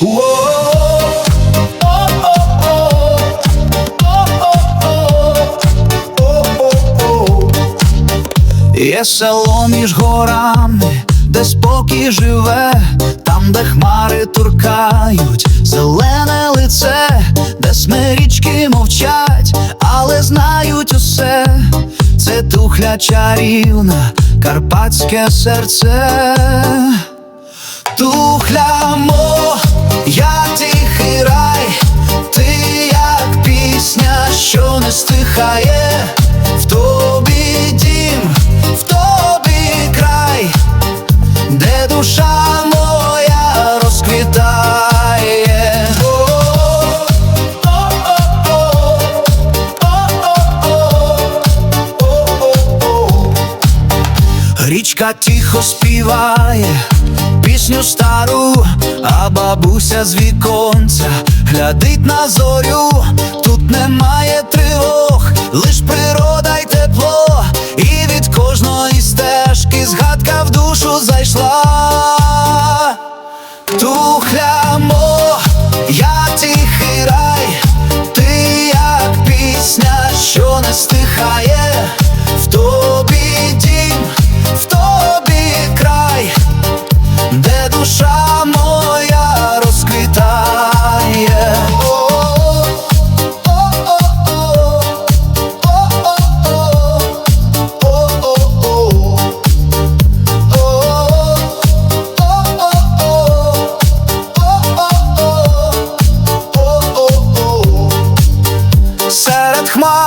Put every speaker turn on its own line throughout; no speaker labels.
Є село між горами, де спокій живе, там, де хмари туркають, зелене лице, де смирічки мовчать, але знають усе, це тухля чарівна, карпатське серце. Тухля моя в тобі дім, в тобі край, де душа моя розквітає. Річка тихо співає пісню стару, а бабуся з віконця глядить на зорю. Тут немає лиш природа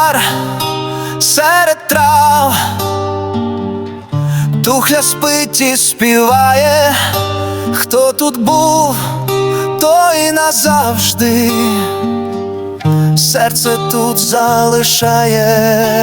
хмар, серед трав, Тухля спить і співає, хто тут був, той назавжди, серце тут залишає.